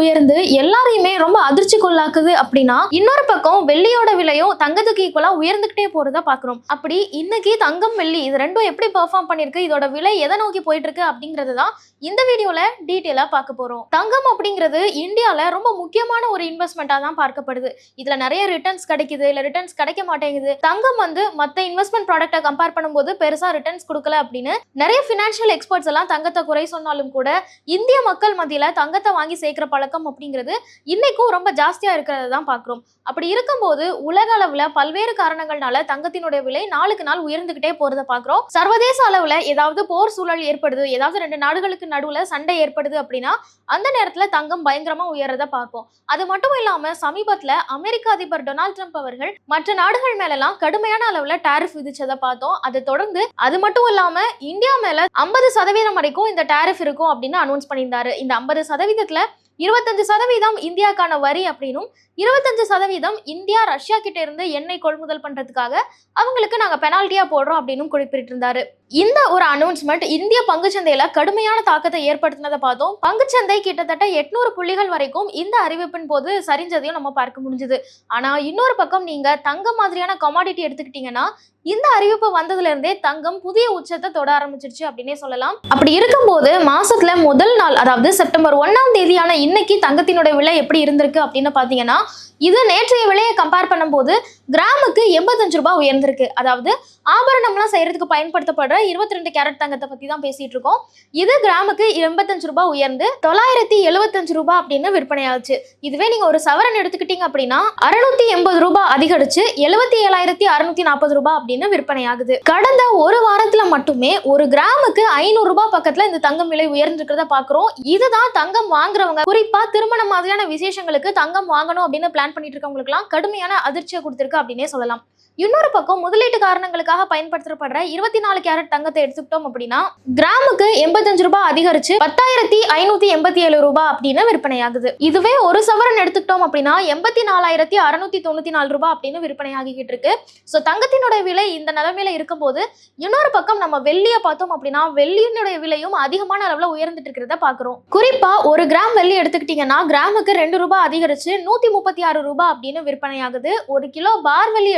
உயர்ந்து எல்லாரையுமே ரொம்ப அதிர்ச்சிக்குள்ளாக்குது அப்படின்னா இன்னொரு பக்கம் வெள்ளியோட விலையும் தங்கத்துக்கு ஈக்குவலா உயர்ந்துகிட்டே போறதா பாக்குறோம் அப்படி இன்னைக்கு தங்கம் வெள்ளி இது ரெண்டும் எப்படி பெர்ஃபார்ம் பண்ணிருக்கு இதோட விலை எதை நோக்கி போயிட்டு இருக்கு அப்படிங்கிறது தான் இந்த வீடியோல டீட்டெயிலா பார்க்க போறோம். தங்கம் அப்படிங்கிறது இந்தியால ரொம்ப முக்கியமான ஒரு இன்வெஸ்ட்மெண்டா தான் பார்க்கப்படுது. இதுல நிறைய ரிட்டர்ன்ஸ் கிடைக்குது இல்ல ரிட்டர்ன்ஸ் கிடைக்க மாட்டேங்குது. தங்கம் வந்து மத்த இன்வெஸ்ட்மெண்ட் ப்ராடக்ட்டை கம்பேர் பண்ணும்போது பெருசா ரிட்டர்ன்ஸ் கொடுக்கல அப்படின்னு நிறைய ஃபினான்ஷியல் எக்ஸ்பர்ட்ஸ் எல்லாம் தங்கத்தை குறை சொன்னாலும் கூட இந்திய மக்கள் மத்தியில தங்கத்தை வாங்கி சேர்க்கிற பழக்கம் அப்படிங்கிறது இன்னைக்கும் ரொம்ப ஜாஸ்தியா இருக்கிறத தான் பார்க்குறோம் அப்படி இருக்கும்போது உலக அளவுல பல்வேறு காரணங்கள்னால தங்கத்தினுடைய விலை நாளுக்கு நாள் உயர்ந்துகிட்டே போறதை பார்க்குறோம் சர்வதேச அளவுல ஏதாவது போர் சூழல் ஏற்படுது ஏதாவது ரெண்டு நாடுகளுக்கு நடுவுல சண்டை ஏற்படுது அப்படின்னா அந்த நேரத்துல தங்கம் பயங்கரமா உயர்றத பார்ப்போம். அது மட்டும் இல்லாம சமீபத்துல அமெரிக்க அதிபர் டொனால்ட் ட்ரம்ப் அவர்கள் மற்ற நாடுகள் மேலெல்லாம் கடுமையான அளவுல டாரிஃப் விதிச்சதை பார்த்தோம். அதை தொடர்ந்து அது மட்டும் இல்லாம இந்தியா மேல ஐம்பது சதவீதம் வரைக்கும் இந்த டாரிஃப் இருக்கும் அப்படின்னு அனௌன்ஸ் பண்ணியிருந்தாரு. இந்த ஐம்பது சதவீதத்துல இருபத்தஞ்சு சதவீதம் இந்தியாக்கான வரி அப்படின்னும் இருபத்தஞ்சு சதவீதம் இந்தியா ரஷ்யா கிட்ட இருந்து எண்ணெய் கொள்முதல் பண்றதுக்காக அவங்களுக்கு நாங்க பெனால்ட்டியா போடுறோம் அப்படின்னு குறிப்பிட்டிருந்தாரு. இந்த ஒரு அனௌன்ஸ்மெண்ட் இந்திய பங்குச்சந்தையில கடுமையான தாக்கத்தை ஏற்படுத்தினதை பார்த்தோம். பங்குச்சந்தை கிட்டத்தட்ட எட்நூறு புள்ளிகள் வரைக்கும் இந்த அறிவிப்பின் போது சரிஞ்சதையும் நம்ம பார்க்க முடிஞ்சுது. ஆனா இன்னொரு பக்கம் நீங்க தங்கம் மாதிரியான கமாடிட்டி எடுத்துக்கிட்டீங்கன்னா இந்த அறிவிப்பு வந்ததுல இருந்தே தங்கம் புதிய உச்சத்தை தொட ஆரம்பிச்சிருச்சு அப்படின்னே சொல்லலாம். அப்படி இருக்கும்போது மாசத்துல முதல் நாள் அதாவது செப்டம்பர் ஒன்னாம் தேதியான இன்னைக்கு தங்கத்தினுடைய விலை எப்படி இருந்திருக்கு அப்படின்னு பாத்தீங்கன்னா இது நேற்றைய விலையை கம்பேர் பண்ணும்போது கிராமுக்கு எண்பத்தஞ்சு ரூபாய் உயர்ந்திருக்கு. அதாவது ஆபரணம்லாம் செய்யறதுக்கு பயன்படுத்தப்படுற இருபத்தி ரெண்டு கேரட் தங்கத்தை பத்தி தான் பேசிட்டு இருக்கோம். இது கிராமுக்கு எண்பத்தஞ்சு ரூபாய் உயர்ந்து தொள்ளாயிரத்தி எழுபத்தஞ்சு ரூபாய் அப்படின்னு விற்பனையாச்சு. இதுவே நீங்க ஒரு சவரன் எடுத்துக்கிட்டீங்க அப்படின்னா அறுநூத்தி எண்பது ரூபாய் அதிகரிச்சு எழுபத்தி ஏழாயிரத்தி அறுநூத்தி நாற்பது ரூபாய் அப்படின்னு விற்பனையாகுது. கடந்த ஒரு வாரத்துல மட்டுமே ஒரு கிராமுக்கு ஐநூறு ரூபாய் பக்கத்துல இந்த தங்கம் விலை உயர்ந்திருக்கிறத பாக்குறோம். இதுதான் தங்கம் வாங்குறவங்க குறிப்பா திருமண மாதிரியான விசேஷங்களுக்கு தங்கம் வாங்கணும் அப்படின்னு பிளான் பண்ணிட்டு இருக்கவங்களுக்குலாம் கடுமையான அதிர்ச்சியை கொடுத்திருக்கு அப்படின்னே சொல்லலாம். இன்னொரு பக்கம் முதலீட்டு காரணங்களுக்காக பயன்படுத்தப்படுற இருபத்தி நாலு கேரட் தங்கத்தை எடுத்துக்கிட்டோம் அப்படின்னா கிராமுக்கு எண்பத்தஞ்சு ரூபாய் அதிகரிச்சு பத்தாயிரத்தி ஐநூத்தி எண்பத்தி ஏழு ரூபாய் அப்படின்னு விற்பனையாகுது. இதுவே ஒரு சவரன் எடுத்துக்கிட்டோம் அப்படின்னா எண்பத்தி நாலாயிரத்தி அறுநூத்தி தொண்ணூத்தி நாலு ரூபாய் அப்படின்னு விற்பனையாகிக்கிட்டு இருக்கு. ஸோ தங்கத்தினுடைய விலை இந்த நிலைமையில இருக்கும்போது இன்னொரு பக்கம் நம்ம வெள்ளியை பார்த்தோம் அப்படின்னா வெள்ளியினுடைய விலையும் அதிகமான அளவில் உயர்ந்துட்டு இருக்கிறத பாக்குறோம் குறிப்பா ஒரு கிராம் வெள்ளி எடுத்துக்கிட்டீங்கன்னா கிராமுக்கு ரெண்டு ரூபாய் அதிகரிச்சு நூத்தி முப்பத்தி ஆறு ரூபாய் அப்படின்னு விற்பனையாகுது. ஒரு கிலோ பார் வெள்ளி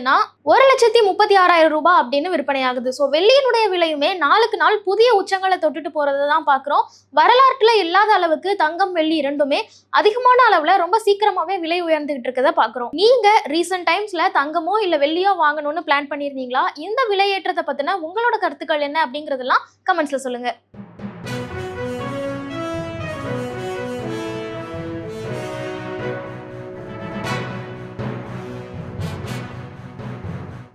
பார்த்தீங்கன்னா ஒரு லட்சத்தி முப்பத்தி ஆறாயிரம் ரூபாய் அப்படின்னு விற்பனையாகுது. ஸோ வெள்ளியினுடைய விலையுமே நாளுக்கு நாள் புதிய உச்சங்களை தொட்டுட்டு போறதை தான் பார்க்குறோம். வரலாற்றில் இல்லாத அளவுக்கு தங்கம் வெள்ளி இரண்டுமே அதிகமான அளவில் ரொம்ப சீக்கிரமாகவே விலை உயர்ந்துகிட்டு இருக்கிறத பார்க்குறோம். நீங்கள் ரீசெண்ட் டைம்ஸில் தங்கமோ இல்லை வெள்ளியோ வாங்கணும்னு பிளான் பண்ணியிருந்தீங்களா? இந்த விலையேற்றத்தை பற்றின உங்களோட கருத்துக்கள் என்ன அப்படிங்கிறதெல்லாம் கமெண்ட்ஸில் சொல்லுங்கள்